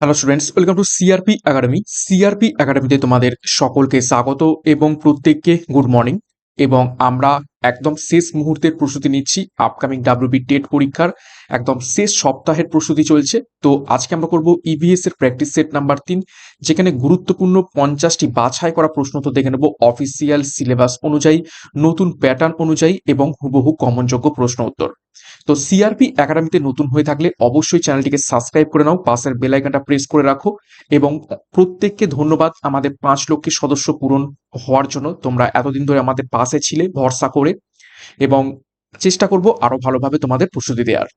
Hello students welcome to CRP academy CRP একাডেমিতে তোমাদের সকলকে স্বাগত এবং প্রত্যেককে গুড মর্নিং এবং আমরা একদম শেষ মুহূর্তের প্রস্তুতি নিচ্ছি আপকামিং ডাব্লিউবি টেট পরীক্ষার একদম শেষ সপ্তাহের প্রস্তুতি চলছে। তো আজকে আমরা করব ইভিএস এর প্র্যাকটিস সেট নাম্বার তিন, যেখানে গুরুত্বপূর্ণ পঞ্চাশটি বাছাই করা প্রশ্ন তো দেখে নেব অফিসিয়াল সিলেবাস অনুযায়ী, নতুন প্যাটার্ন অনুযায়ী এবং হুবহু কমনযোগ্য প্রশ্ন উত্তর। তো সিআরপি একাডেমিতে নতুন হয়ে থাকলে অবশ্যই চ্যানেলটিকে সাবস্ক্রাইব করে নাও, পাশের বেল আইকনটা প্রেস করে রাখো এবং প্রত্যেককে ধন্যবাদ। আমাদের পাঁচ লক্ষের সদস্য পূরণ হওয়ার জন্য তোমরা এতদিন ধরে আমাদের পাশে ছিলে, ভরসা করে এবং চেষ্টা করব আরও ভালোভাবে তোমাদের প্রস্তুতি দেওয়ার।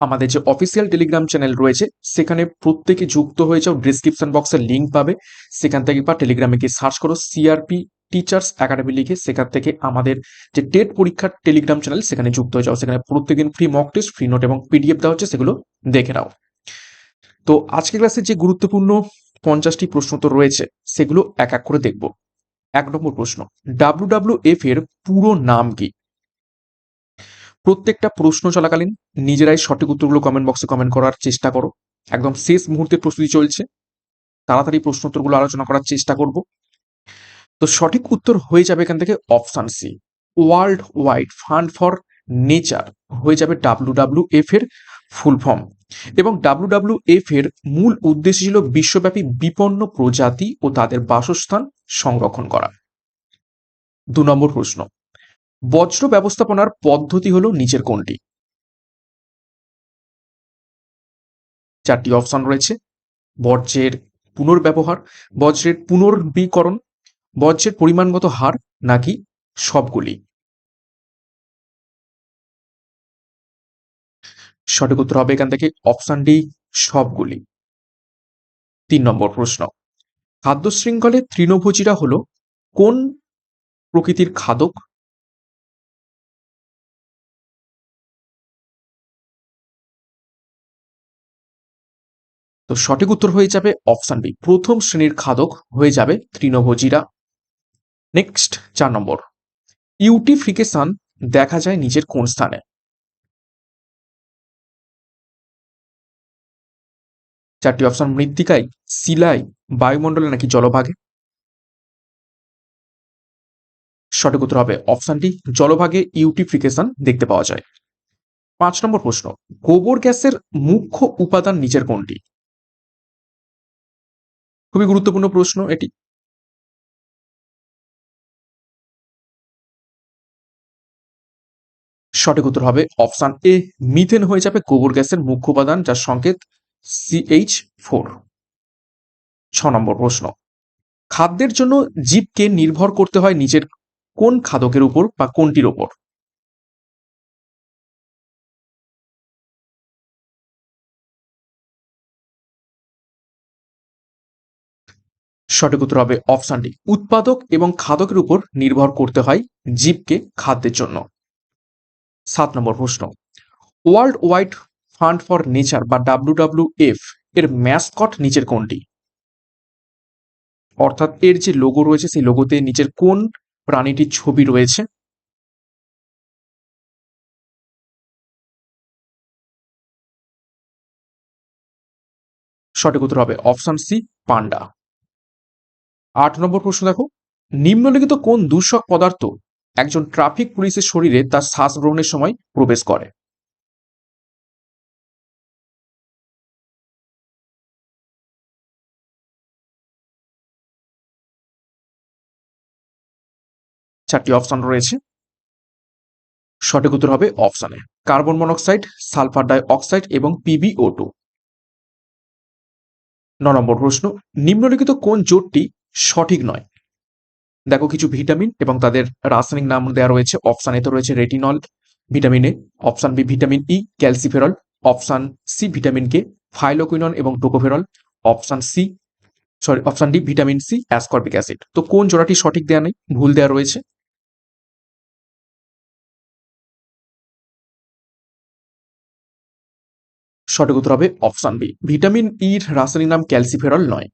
আমাদের যে অফিসিয়াল টেলিগ্রাম চ্যানেল রয়েছে, সেখানে প্রত্যেকে যুক্ত হয়ে যাও ডিসক্রিপশন বক্সের লিঙ্ক পাবে। সেখান থেকে বা টেলিগ্রামে গিয়ে সার্চ করো সিআরপি টিচার্স একাডেমি লিখে সেখান থেকে আমাদের যে টেট পরীক্ষার টেলিগ্রাম চ্যানেল সেখানে যুক্ত হয়ে যাও। সেখানে প্রত্যেকদিন free mock test free note এবং পিডিএফ দেওয়া হচ্ছে, সেগুলো দেখে নাও। তো আজকের ক্লাসে যে গুরুত্বপূর্ণ পঞ্চাশটি প্রশ্ন তো রয়েছে, সেগুলো এক এক করে দেখব। এক নম্বর প্রশ্ন ডাব্লিউ এফ এর পুরো নাম কি? প্রত্যেকটা প্রশ্ন চলাকালীন নিজেরাই সঠিক উত্তরগুলো কমেন্ট বক্সে কমেন্ট করার চেষ্টা করো। একদম শেষ মুহূর্তে প্রস্তুতি চলছে। তাড়াতাড়ি প্রশ্ন উত্তরগুলো আলোচনা করার চেষ্টা করব। তো সঠিক উত্তর হয়ে যাবে এখান থেকে option C World Wide Fund for Nature হয়ে যাবে ডাব্লিউ এফ এর ফুল ফর্ম এবং এফ এর মূল উদ্দেশ্য ছিল বিশ্বব্যাপী বিপন্ন প্রজাতি ও তাদের বাসস্থান সংরক্ষণ করা। দু নম্বর প্রশ্ন, বজ্র ব্যবস্থাপনার পদ্ধতি হলো নিচের কোনটি? চারটি অপশন রয়েছে বর্জ্যের পুনর্ব্যবহার, বজ্রের পুনর্বীকরণ, বজ্রের পরিমাণগত হার নাকি সবগুলি? সঠিক উত্তর হবে এখান থেকে অপশন ডি সবগুলি। তিন নম্বর প্রশ্ন, খাদ্য শৃঙ্খলে তৃণভোজীরা হলো কোন প্রকৃতির খাদক? তো সঠিক উত্তর হয়ে যাবে অপশন বি প্রথম শ্রেণির খাদক হয়ে যাবে তৃণভোজীরা। নেক্সট চার নম্বর, ইউটিফিকেশন দেখা যায় নিজের কোন স্থানে? চারটি অপশন মৃত্তিকায়, শিলায়, বায়ুমণ্ডলে নাকি জলভাগে? সঠিক উত্তর হবে অপশন ডি জলভাগে ইউটিফিকেশন দেখতে পাওয়া যায়। পাঁচ নম্বর প্রশ্ন, গোবর গ্যাসের মুখ্য উপাদান নিচের কোনটি? খুবই গুরুত্বপূর্ণ প্রশ্ন এটি। সঠিক উত্তর হবে অপশান এ মিথেন হয়ে যাবে গোবর গ্যাসের মুখ্য উপাদান, যার সংকেত সিএইচ ফোর ছ নম্বর প্রশ্ন। খাদ্যের জন্য জীবকে নির্ভর করতে হয় নিজের কোন খাদকের উপর বা কোনটির উপর? সঠিক উত্তর হবে অপশন ডি উৎপাদক এবং খাদকের উপর নির্ভর করতে হয় জীবকে খাদ্যের জন্য। সাত নম্বর প্রশ্ন। World Wide Fund for Nature বা ডাব্লিউ এফ এর ম্যাসকট নিচের কোনটি? অর্থাৎ এর যে লোগো রয়েছে, সেই লোগোতে নিচের কোন প্রাণীটির ছবি রয়েছে? সঠিক উত্তর হবে অপশন সি পান্ডা আট নম্বর প্রশ্ন দেখো। নিম্নলিখিত কোন দূষক পদার্থ একজন ট্রাফিক পুলিশের শরীরে তার শ্বাস গ্রহণের সময় প্রবেশ করে? চারটি অপশন রয়েছে। সঠিক উত্তর হবে অপশানে carbon monoxide, sulphur dioxide এবং পিবিও টু। ন নম্বর প্রশ্ন, নিম্নলিখিত কোন জোটটি সঠিক নয়? দেখো কিছু ভিটামিন এবং তাদের রাসায়নিক নাম দেওয়া রয়েছে। অপশান এ তো রয়েছে retinol, vitamin A, option B vitamin E, calciferol, option C vitamin K phylloquinone এবং tocopherol, option C, sorry, option D vitamin C, ascorbic acid. তো কোন জোড়াটি সঠিক দেওয়া নেই? ভুল দেওয়া রয়েছে। সঠিক উত্তর হবে অপশান বি। ভিটামিন e ইর রাসায়নিক নাম ক্যালসিফেরল নয়।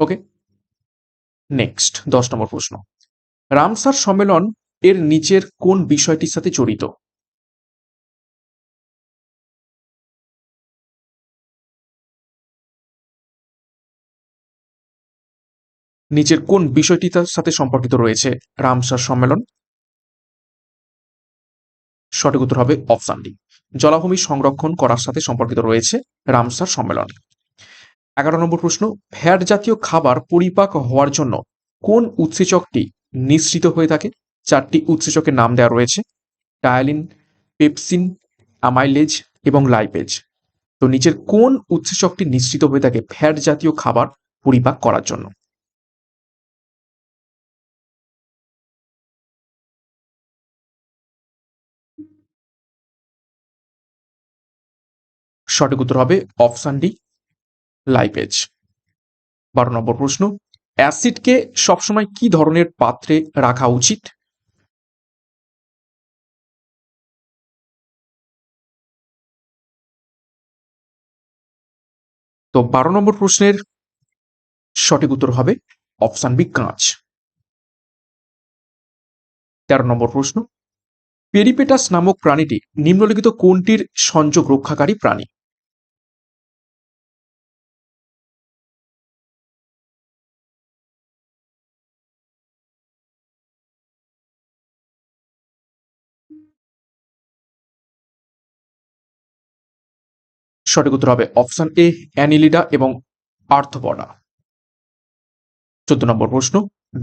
ওকে নেক্সট দশ নম্বর প্রশ্ন। রামসার সম্মেলন এর নিচের কোন বিষয়টির সাথে জড়িত? নিচের কোন বিষয়টি তার সাথে সম্পর্কিত রয়েছে রামসার সম্মেলন? সঠিক উত্তর হবে অপশন ডি। জলাভূমি সংরক্ষণ করার সাথে সম্পর্কিত রয়েছে রামসার সম্মেলন। এগারো নম্বর প্রশ্ন ফ্যাট জাতীয় খাবার পরিপাক হওয়ার জন্য কোন উৎসেচকটি নিঃসৃত হয়ে থাকে? চারটি উৎসেচকের নাম দেওয়া রয়েছে টায়ালিন পেপসিন, অ্যামাইলেজ এবং লাইপেজ। তো নিচের কোন উৎসেচকটি নিঃসৃত হয়ে থাকে ফ্যাট জাতীয় খাবার পরিপাক করার জন্য? সঠিক উত্তর হবে অপশান ডি লাইপেজ বারো নম্বর প্রশ্ন অ্যাসিডকে সবসময় কি ধরনের পাত্রে রাখা উচিত? তো বারো নম্বর প্রশ্নের সঠিক উত্তর হবে অপশান বি কাঁচ। তেরো নম্বর প্রশ্ন পেরিপেটাস নামক প্রাণীটি নিম্নলিখিত কোনটির সংযোগ রক্ষাকারী প্রাণী? সঠিক উত্তর হবে অপশন এ, অ্যানিলিডা এবং আর্থপডা চোদ্দ নম্বর প্রশ্ন,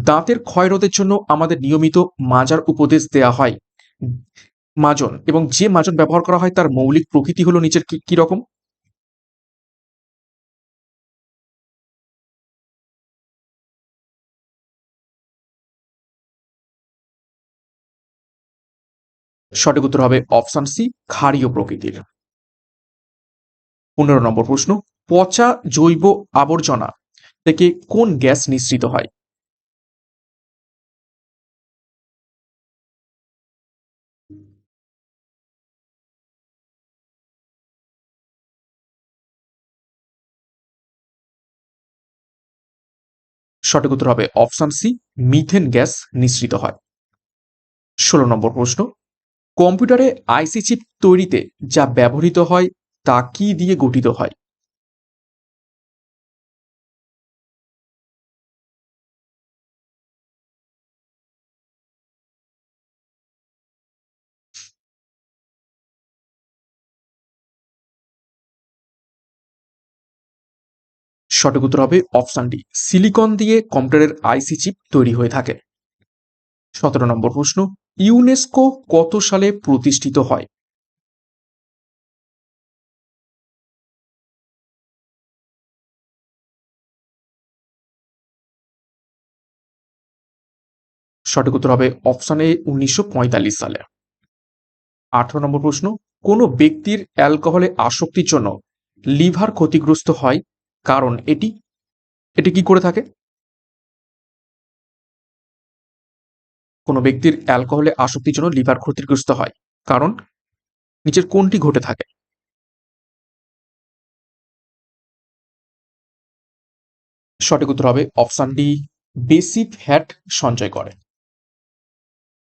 দাঁতের ক্ষয়রোধের জন্য আমাদের নিয়মিত মাজার উপদেশ দেয়া হয়। মাজন, এবং যে মাজন ব্যবহার করা হয় তার মৌলিক প্রকৃতি হলো নিচের কি রকম? সঠিক উত্তর হবে অপশন সি, ক্ষারীয় প্রকৃতির। পনেরো নম্বর প্রশ্ন, পচা জৈব আবর্জনা থেকে কোন গ্যাস নিঃসৃত হয়? সঠিক উত্তর হবে অপশন সি, মিথেন গ্যাস নিঃসৃত হয়। ষোলো নম্বর প্রশ্ন, কম্পিউটারে আইসি চিপ তৈরিতে যা ব্যবহৃত হয় তা কি দিয়ে গঠিত হয়? সঠিক উত্তর হবে অপশন ডি সিলিকন দিয়ে কম্পিউটারের আইসি চিপ তৈরি হয়ে থাকে। সতেরো নম্বর প্রশ্ন ইউনেস্কো কত সালে প্রতিষ্ঠিত হয়? সঠিক উত্তর হবে অপশন এ উনিশশো পঁয়তাল্লিশ সালে। আঠারো নম্বর প্রশ্ন, কোনো ব্যক্তির অ্যালকোহলে আসক্তির জন্য লিভার ক্ষতিগ্রস্ত হয়? কারণ এটি এটি কি করে থাকে? কোনো ব্যক্তির অ্যালকোহলে আসক্তির জন্য লিভার ক্ষতিগ্রস্ত হয়। কারণ নিচের কোনটি ঘটে থাকে? সঠিক উত্তর হবে অপশান ডি বেসি ফ্যাট সঞ্চয় করে।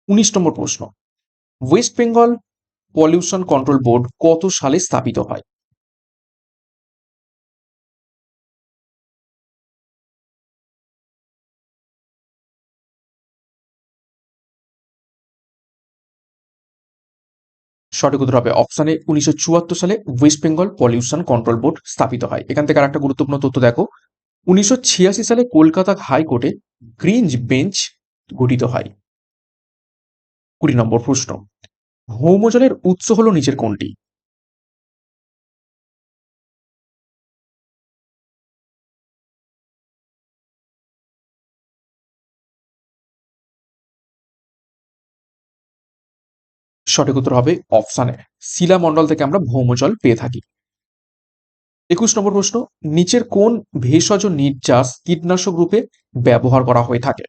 উনিশ নম্বর প্রশ্ন। West Bengal pollution control board কত সালে স্থাপিত হয়? সঠিক উত্তর হবে অপশানে উনিশশো চুয়াত্তর সালে West Bengal pollution control board স্থাপিত হয়। এখান থেকে আরেকটা গুরুত্বপূর্ণ তথ্য দেখো। উনিশশো ছিয়াশি সালে কলকাতা হাইকোর্টে গ্রিঞ্জ বেঞ্চ গঠিত হয়। কুড়ি নম্বর প্রশ্ন। ভৌমজলের উৎস হলো নিচের কোনটি? সঠিক উত্তর হবে অপশানে শিলামণ্ডল থেকে আমরা ভৌমজল পেয়ে থাকি। একুশ নম্বর প্রশ্ন, নিচের কোন ভেষজ নির্যাস কীটনাশক রূপে ব্যবহার করা হয়ে থাকে?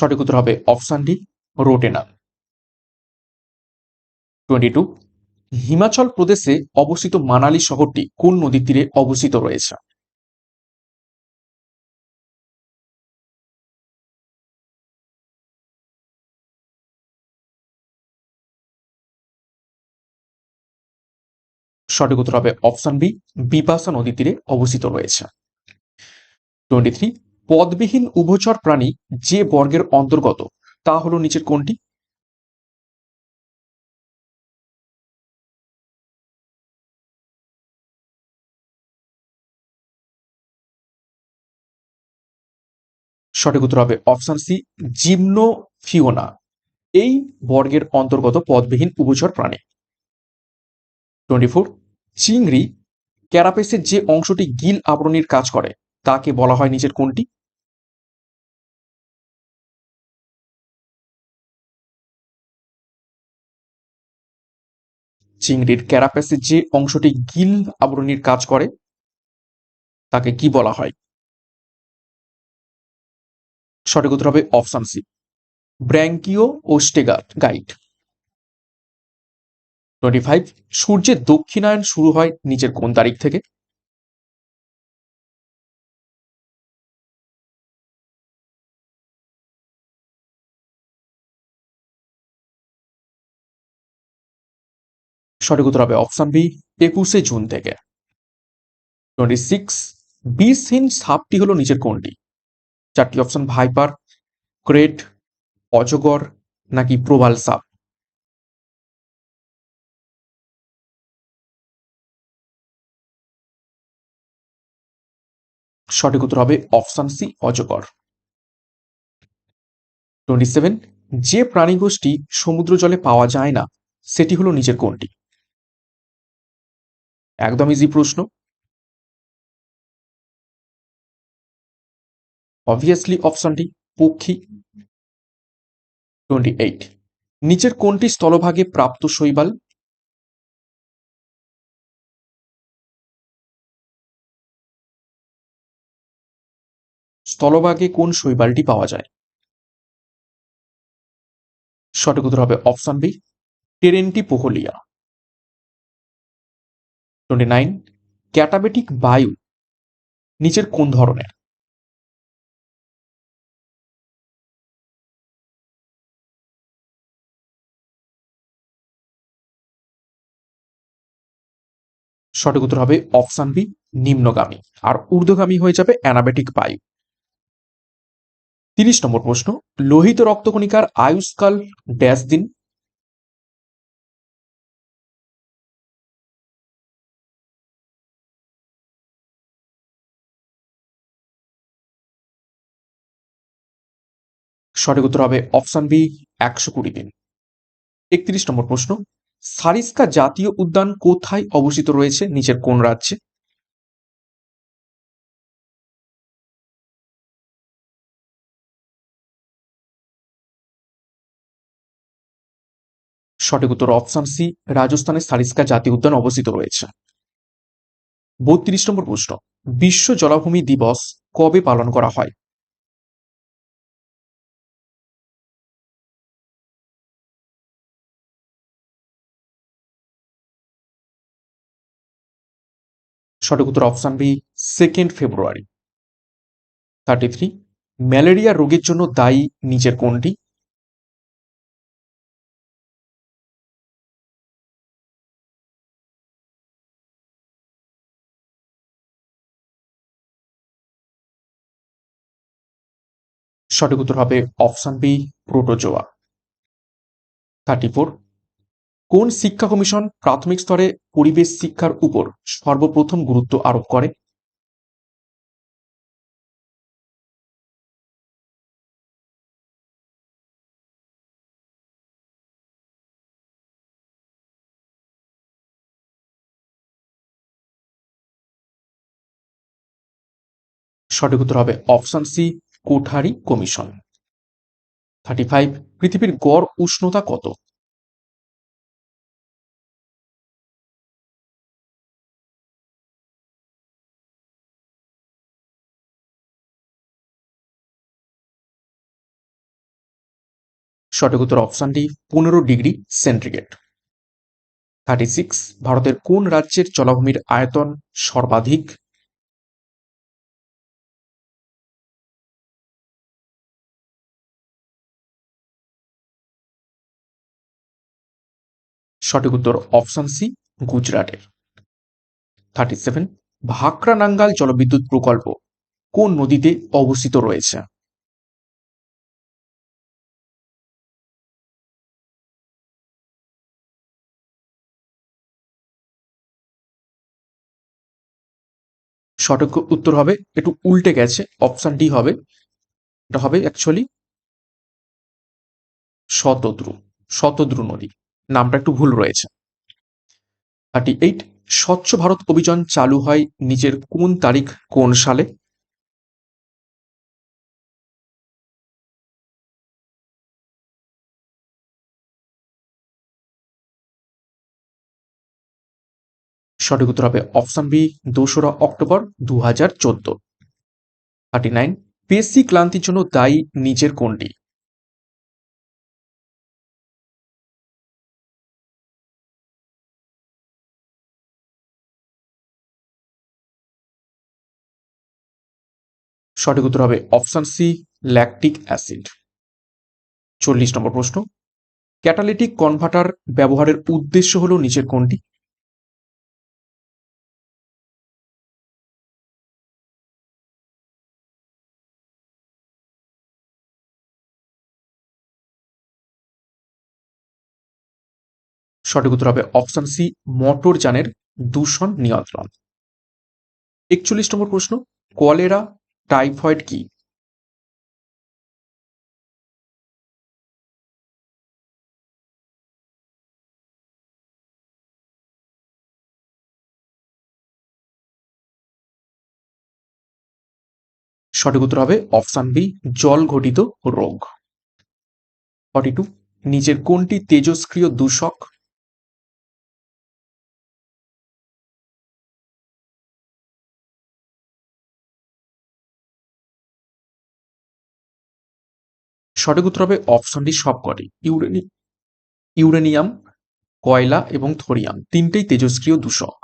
সঠিক উত্তর হবে অপশান ডি রোটেনাল টোয়েন্টি টু হিমাচল প্রদেশে অবস্থিত মানালি শহরটি কোন নদীর তীরে অবস্থিত রয়েছে? সঠিক উত্তর হবে অপশান বি নদীর তীরে অবস্থিত রয়েছে। টোয়েন্টি থ্রি পদবিহীন উভচর প্রাণী যে বর্গের অন্তর্গত, তা হলো নিচের কোনটি? সঠিক উত্তর হবে অপশন সি জিমনো ফিওনা এই বর্গের অন্তর্গত পদবিহীন উভচর প্রাণী। টোয়েন্টি ফোর, চিংড়ি, ক্যারাপেসের যে অংশটি গিল আবরণীর কাজ করে, তাকে বলা হয় নিচের কোনটি? চিংড়ির ক্যারাপেসে যে অংশটি গিল আবরণীর কাজ করে, তাকে কি বলা হয়? সঠিক উত্তর হবে অপশন সি, ব্র্যাঙ্কিও ও স্টেগার গাইড। টোয়েন্টি ফাইভ, সূর্যের দক্ষিণায়ন শুরু হয় নিচের কোন তারিখ থেকে? সঠিক উত্তর হবে অপশন বি একুশে জুন থেকে। টোয়েন্টি সিক্স বিষহীন সাপটি হলো নিচের কোনটি চারটি অপশন ভাইপার ক্রেট অজগর নাকি প্রবাল সাপ সঠিক উত্তর হবে অপশন সি অজগর টোয়েন্টি সেভেন যে প্রাণীগোষ্ঠী সমুদ্র জলে পাওয়া যায় না, সেটি হলো নিচের কোনটি একদম ইজি প্রশ্ন। অবভিয়াসলি অপশনটি পক্ষী। টোয়েন্টি এইট নিচের কোনটি স্থলভাগে প্রাপ্ত শৈবাল? স্থলভাগে কোন শৈবালটি পাওয়া যায়? সঠিক উত্তর হবে অপশন বি টেরেন্টি পোহলিয়া। টোয়েন্টি নাইন, ক্যাটাবেটিক বায়ু, নিচের কোন ধরনের? সঠিক উত্তর হবে অপশন বি, নিম্নগামী। আর ঊর্ধ্বগামী হয়ে যাবে অ্যানাবেটিক বায়ু। তিরিশ নম্বর প্রশ্ন, লোহিত রক্তকণিকার আয়ুষ্কাল ড্যাশ দিন সঠিক উত্তর হবে অপশন বি, একশো কুড়ি দিন। একত্রিশ নম্বর প্রশ্ন, সারিস্কা জাতীয় উদ্যান কোথায় অবস্থিত রয়েছে নিচের কোন রাজ্যে? সঠিক উত্তর অপশন সি, রাজস্থানের সারিস্কা জাতীয় উদ্যান অবস্থিত রয়েছে। বত্রিশ নম্বর প্রশ্ন, বিশ্ব জলাভূমি দিবস কবে পালন করা হয়? সঠিক উত্তর option B second February thirty three malaria রোগের জন্য দায়ী নিচের কোনটি? সঠিক উত্তর হবে option B protozoa thirty four কোন শিক্ষা কমিশন প্রাথমিক স্তরে পরিবেশ শিক্ষার উপর সর্বপ্রথম গুরুত্ব আরোপ করে? সঠিক উত্তর হবে option C, Kothari commission. Thirty five, পৃথিবীর গড় উষ্ণতা কত? সঠিক উত্তর অপশনটি পনেরো ডিগ্রি সেন্টিগ্রেড। থার্টি সিক্স ভারতের কোন রাজ্যের জলাভূমির আয়তন সর্বাধিক? সঠিক উত্তর অপশন সি, গুজরাটের। থার্টি সেভেন ভাকরা নাঙ্গাল জলবিদ্যুৎ প্রকল্প কোন নদীতে অবস্থিত রয়েছে? সঠিক উত্তর হবে, একটু উল্টে গেছে অপশান ডি হবে। এটা হবে অ্যাকচুয়ালি শতদ্রু শতদ্রু নদী। নামটা একটু ভুল রয়েছে। থার্টি এইট স্বচ্ছ ভারত অভিযান চালু হয় নিজের কোন তারিখ কোন সালে? সঠিক উত্তর হবে অপশন বি, দোসরা অক্টোবর দু হাজার চোদ্দ। থার্টি নাইন পেশি ক্লান্তির জন্য দায়ী নিজের কোনটি? সঠিক উত্তর হবে অপশন সি ল্যাকটিক অ্যাসিড চল্লিশ নম্বর প্রশ্ন ক্যাটালিটিক কনভার্টার ব্যবহারের উদ্দেশ্য হলো নিচের কোনটি? সঠিক উত্তর হবে অপশন সি, মোটর যানের দূষণ নিয়ন্ত্রণ। একচল্লিশ নম্বর প্রশ্ন, কলেরা টাইফয়েড কি? সঠিক উত্তর হবে অপশন বি, জল ঘটিত রোগ। ফর্টি টু নিচের কোনটি তেজস্ক্রিয় দূষক সঠিক উত্তর হবে অপশন ডি সবকটি। ইউরেনি ইউরেনিয়াম, কয়লা এবং থোরিয়াম, তিনটেই তেজস্ক্রিয় দূষক।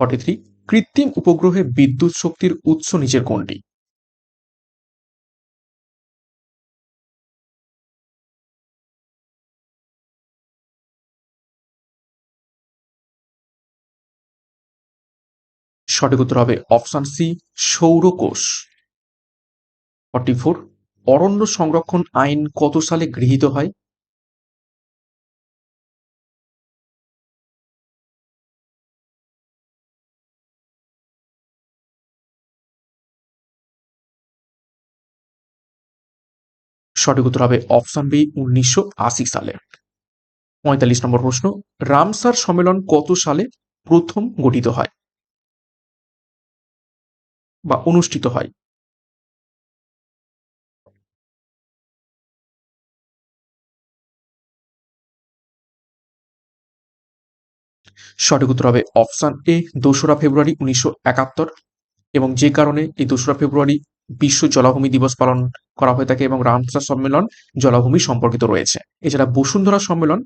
ফর্টি থ্রি কৃত্রিম উপগ্রহে বিদ্যুৎ শক্তির উৎস নিচের কোনটি? সঠিক উত্তর হবে অপশন সি সৌরকোষ। ফর্টি ফোর অরণ্য সংরক্ষণ আইন কত সালে গৃহীত হয়? সঠিক উত্তর হবে অপশন বি, উনিশশো আশি সালে। পঁয়তাল্লিশ নম্বর প্রশ্ন, রামসার সম্মেলন কত সালে প্রথম গঠিত হয়? বা অনুষ্ঠিত হয়? সঠিক উত্তর হবে অপশান এ দোসরা ফেব্রুয়ারি উনিশশো একাত্তর এবং যে কারণে এই দোসরা ফেব্রুয়ারি বিশ্ব জলাভূমি দিবস পালন করা হয়ে থাকে এবং রামসার সম্মেলন জলাভূমি সম্পর্কিত রয়েছে। এছাড়া বসুন্ধরা সম্মেলন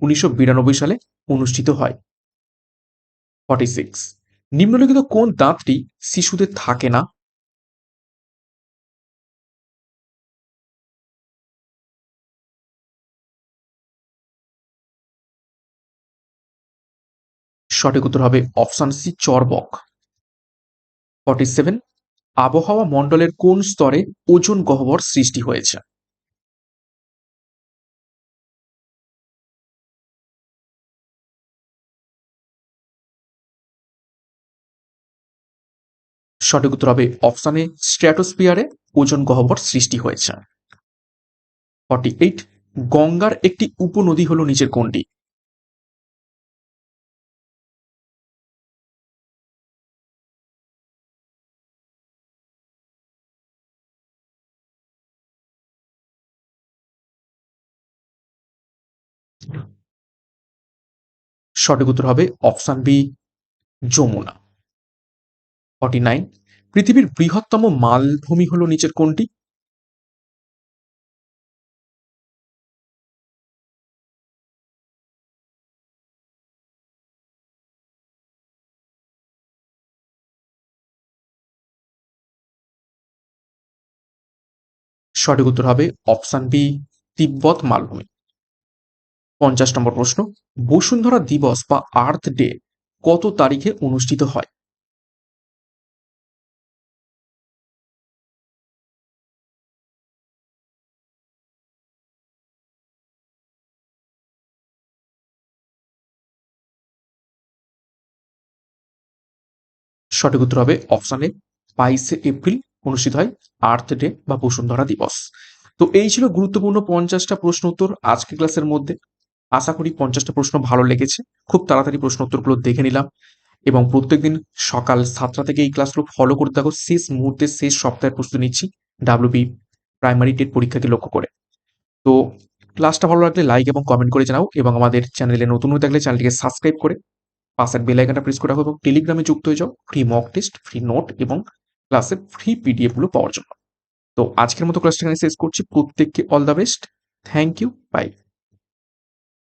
উনিশশো বিরানব্বই সালে অনুষ্ঠিত হয়। ফর্টি সিক্স নিম্নলিখিত কোন দাঁতটি শিশুদের থাকে না? সঠিক উত্তর হবে অপশন সি, চর্বক। ফর্টি সেভেন আবহাওয়া মণ্ডলের কোন স্তরে ওজন গহ্বর সৃষ্টি হয়েছে? সঠিক উত্তর হবে অপশানে স্ট্র্যাটোস্পিয়ারে ওজন গহ্বর সৃষ্টি হয়েছে। ফর্টি এইট গঙ্গার একটি উপনদী হল নিচের কোনটি? সঠিক উত্তর হবে option B, Yamuna. Forty nine, পৃথিবীর বৃহত্তম মালভূমি হল নিচের কোনটি? সঠিক উত্তর হবে অপশান বি, তিব্বত মালভূমি। পঞ্চাশ নম্বর প্রশ্ন, বসুন্ধরা দিবস বা আর্থ ডে কত তারিখে অনুষ্ঠিত হয়? সঠিক উত্তর হবে অপশানে বাইশে এপ্রিল অনুষ্ঠিত হয় আর্থ ডে বা বসুন্ধরা দিবস। তো এই ছিল গুরুত্বপূর্ণ পঞ্চাশটা প্রশ্ন উত্তর আজকের ক্লাসের মধ্যে। আশা করি পঞ্চাশটা প্রশ্ন ভালো লেগেছে। খুব তাড়াতাড়ি প্রশ্ন উত্তরগুলো দেখে নিলাম এবং প্রত্যেকদিন সকাল সাতটা থেকে এই ক্লাসগুলো ফলো করতে থাকো। শেষ মুহূর্তে, শেষ সপ্তাহের প্রস্তুতি নিচ্ছি ডাব্লিউবি প্রাইমারি টেট পরীক্ষাকে লক্ষ্য করে। তো ক্লাসটা ভালো লাগলে লাইক এবং কমেন্ট করে জানাও এবং আমাদের চ্যানেলে নতুন হয়ে থাকলে চ্যানেলটিকে সাবস্ক্রাইব করে পাশের বেল আইকনটা প্রেস করে রাখো এবং টেলিগ্রামে যুক্ত হয়ে যাও free mock test free note এবং ক্লাসের ফ্রি পিডিএফগুলো পাওয়ার জন্য। তো আজকের মতো ক্লাসটা এখানে শেষ করছি। প্রত্যেককে all the best thank you bye